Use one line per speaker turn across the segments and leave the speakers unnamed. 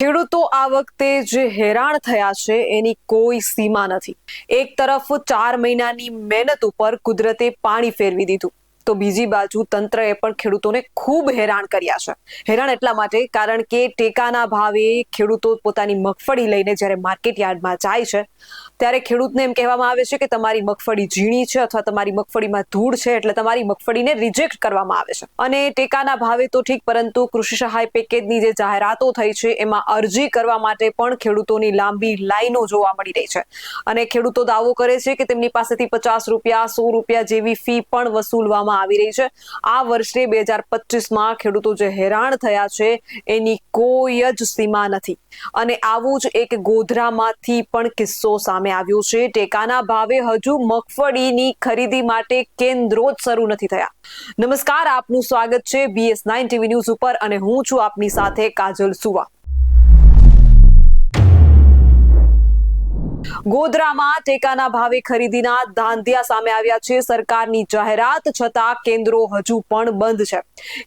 ખેડૂતો આ વખતે જે હેરાન થયા છે, એની કોઈ સીમા નથી. એક તરફ ચાર મહિનાની મહેનત ઉપર કુદરતે પાણી ફેરવી દીધું. તો બીજી બાજુ તંત્રએ પણ ખેડૂતોને ખૂબ હેરાન કર્યા છે. હેરાન એટલા માટે કારણ કે ટેકાના ભાવે ખેડૂતો પોતાની મગફળી લઈને જ્યારે માર્કેટ યાર્ડમાં જાય છે, ત્યારે ખેડૂતને એમ કહેવામાં આવે છે કે તમારી મગફળી ઝીણી છે અથવા તમારી મગફળીમાં ધૂળ છે એટલે તમારી મગફળીને રિજેક્ટ કરવામાં આવે છે. અને ટેકાના ભાવે તો ઠીક, પરંતુ કૃષિ સહાય પેકેજની જે જાહેરાતો થઈ છે, એમાં અરજી કરવા માટે પણ ખેડૂતોની લાંબી લાઈનો જોવા મળી રહી છે. અને ખેડૂતો દાવો કરે છે કે તેમની પાસેથી પચાસ રૂપિયા, સો રૂપિયા જેવી ફી પણ વસૂલવામાં આવી રહી છે. આ વર્ષે બે હજાર પચીસમાં ખેડૂતો જે હેરાન થયા છે, એની કોઈ જ સીમા નથી. અને આવું જ એક ગોધરામાંથી પણ કિસ્સો સામે આવ્યો છે. ટેકાના ભાવે હજુ મગફળીની ખરીદી માટે કેન્દ્રો જ શરૂ નથી થયા. નમસ્કાર, આપનું સ્વાગત છે બીએસ નાઇન ટીવી ન્યૂઝ ઉપર અને હું છું આપની સાથે કાજલ સુવા. ગોધરામાં ટેકાના ભાવે ખરીદીના ધાંધિયા સામે આવ્યા છે સરકારની જાહેરાત, છતાં કેન્દ્રો હજુ પણ બંધ છે.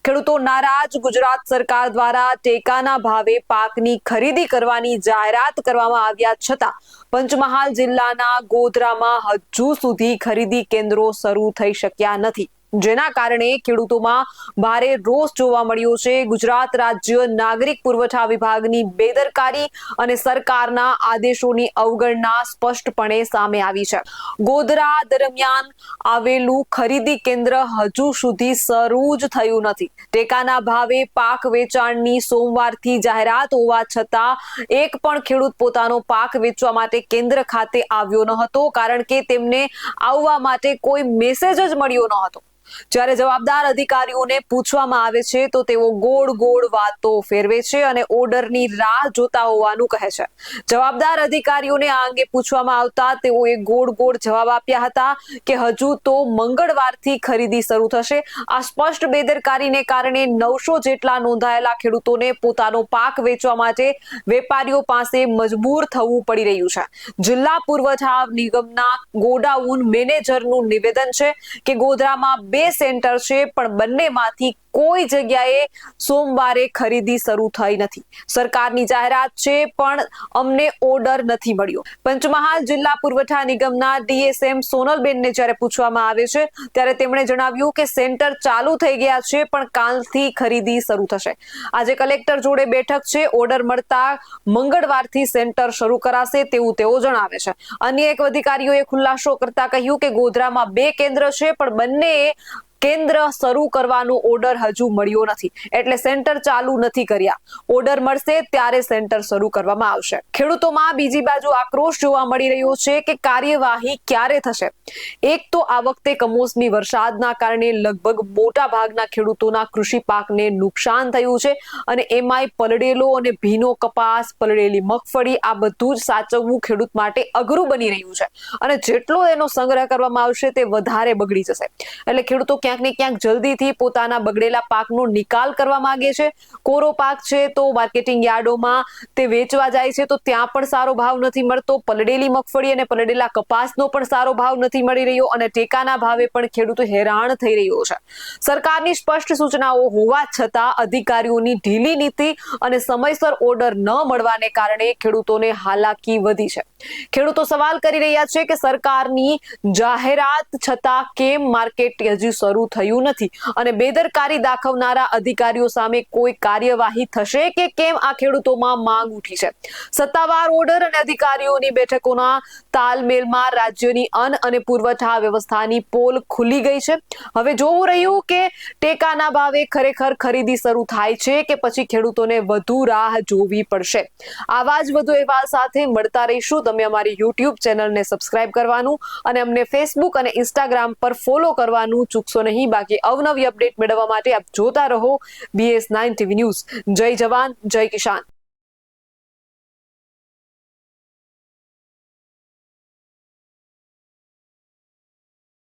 ખેડૂતો નારાજ, ગુજરાત સરકાર દ્વારા ટેકાના ભાવે પાકની ખરીદી કરવાની જાહેરાત કરવામાં આવ્યા છતાં પંચમહાલ જિલ્લાના ગોધરામાં હજુ સુધી ખરીદી કેન્દ્રો શરૂ થઈ શક્યા નથી. જેના કારણે ખેડૂતોમાં ભારે રોષ જોવા મળ્યો છે. ગુજરાત રાજ્ય નાગરિક પુરવઠા વિભાગની બેદરકારી અને સરકારના આદેશોની અવગણના સ્પષ્ટપણે સામે આવી છે. ગોધરા દરમિયાન આવેલું ખરીદી કેન્દ્ર હજુ સુધી શરૂ જ થયું નથી. ટેકાના ભાવે પાક વેચાણની સોમવારથી જાહેરાત હોવા છતાં એક પણ ખેડૂત પોતાનો પાક વેચવા માટે કેન્દ્ર ખાતે આવ્યો ન હતો, કારણ કે તેમને આવવા માટે કોઈ મેસેજ જ મળ્યો ન હતો. જ્યારે જવાબદાર અધિકારીઓને પૂછવામાં આવે છે, તો તેઓ ગોળ ગોળ વાતો ફેરવે છે અને ઓર્ડરની રાહ જોતા હોવાનું કહે છે. જવાબદાર અધિકારીઓને આ અંગે પૂછવામાં આવતા તેઓએ ગોળ ગોળ જવાબ આપ્યા હતા કે હજુ તો મંગળવારથી ખરીદી શરૂ થશે. આ સ્પષ્ટ બેદરકારીને કારણે નવસો જેટલા નોંધાયેલા ખેડૂતોને પોતાનો પાક વેચવા માટે વેપારીઓ પાસે મજબૂર થવું પડી રહ્યું છે. જિલ્લા પુરવઠા નિગમના ગોડાઉન મેનેજરનું નિવેદન છે કે ગોધરામાં બે સેન્ટર છે પણ બંનેમાંથી કોઈ જગ્યાએ સોમવારે ખરીદી શરૂ થઈ નથી. સરકારની જાહેરાત છે, પણ અમને ઓર્ડર નથી મળ્યો. પંચમહાલ જિલ્લા પુરવઠા નિગમના ડીએસએમ સોનલબેનને જ્યારે પૂછવામાં આવે છે, ત્યારે તેમણે જણાવ્યું કે સેન્ટર ચાલુ થઈ ગયા છે, પણ કાલથી ખરીદી શરૂ થશે. આજે કલેક્ટર જોડે બેઠક છે, ઓર્ડર મળતા મંગળવારથી સેન્ટર શરૂ કરાશે તેવું તેઓ જણાવે છે. અન્ય એક અધિકારીઓએ ખુલાસો કરતા કહ્યું કે ગોધરામાં બે કેન્દ્ર છે, પણ બંને કેન્દ્ર શરૂ કરવાનો ઓર્ડર હજુ મળ્યો નથી. એટલે સેન્ટર ચાલુ નથી કર્યા. ઓર્ડર મળશે ત્યારે સેન્ટર શરૂ કરવામાં આવશે. ખેડૂતોમાં બીજી બાજુ આક્રોશ જોવા મળી રહ્યો છે કે કાર્યવાહી ક્યારે થશે? એક તો આ વખતે કમોસમી વરસાદના કારણે લગભગ મોટા ભાગના ખેડૂતોના કૃષિ પાકને નુકસાન થયું છે અને એમાંય પલળેલો અને ભીનો કપાસ, પલળેલી મગફળી આ બધું જ સાચવવું ખેડૂત માટે અઘરું બની રહ્યું છે. અને જેટલો એનો સંગ્રહ કરવામાં આવશે તે વધારે બગડી જશે. એટલે ખેડૂતો ક્યાંક ને ક્યાંક જલ્દીથી પોતાના બગડેલા પાકનો નિકાલ કરવા માંગે છે. કોરો પાક છે તો માર્કેટિંગ યાર્ડોમાં તે વેચવા જાય છે તો ત્યાં પણ સારો ભાવ નથી મળતો. પલળેલી મગફળી અને પલળેલા કપાસનો પણ સારો ભાવ નથી મળી રહ્યો અને ટેકાના ભાવે પણ ખેડૂતો હેરાન થઈ રહ્યો છે. સરકારની સ્પષ્ટ સૂચનાઓ હોવા છતાં અધિકારીઓની ઢીલી નીતિ અને સમયસર ઓર્ડર ન મળવાને કારણે ખેડૂતોને હાલાકી વધી છે. ખેડૂતો સવાલ કરી રહ્યા છે કે સરકારની જાહેરાત છતાં કેમ માર્કેટ હજી શરૂ થયું નથી. અને બેદરકારી દાખવનારા અધિકારીઓ સામે કોઈ કાર્યવાહી થશે કે કેમ આ ખેડૂતોમાં માંગ ઉઠી છે? સત્તાવાર ઓર્ડર અને અધિકારીઓની બેઠકોના તાલમેલમાં રાજ્યની અન્ન અને પુરવઠા વ્યવસ્થાની પોલ ખુલી ગઈ છે. હવે જોવું રહ્યું કે ટેકાના ભાવે ખરેખર ખરીદી શરૂ થાય છે કે પછી ખેડૂતોને વધુ રાહ જોવી પડશે? આવા જ વધુ અહેવાલ સાથે મળતા રહીશું. તમે અમારી યુટ્યુબ ચેનલને સબસ્ક્રાઇબ કરવાનું અને અમને ફેસબુક અને ઇન્સ્ટાગ્રામ પર ફોલો કરવાનું ચૂકશો નહીં, બાકી અવનવી અપડેટ મેળવવા માટે આપ જોતા રહો બીએસ નાઇન ટીવી ન્યૂઝ જય જવાન, જય કિસાન.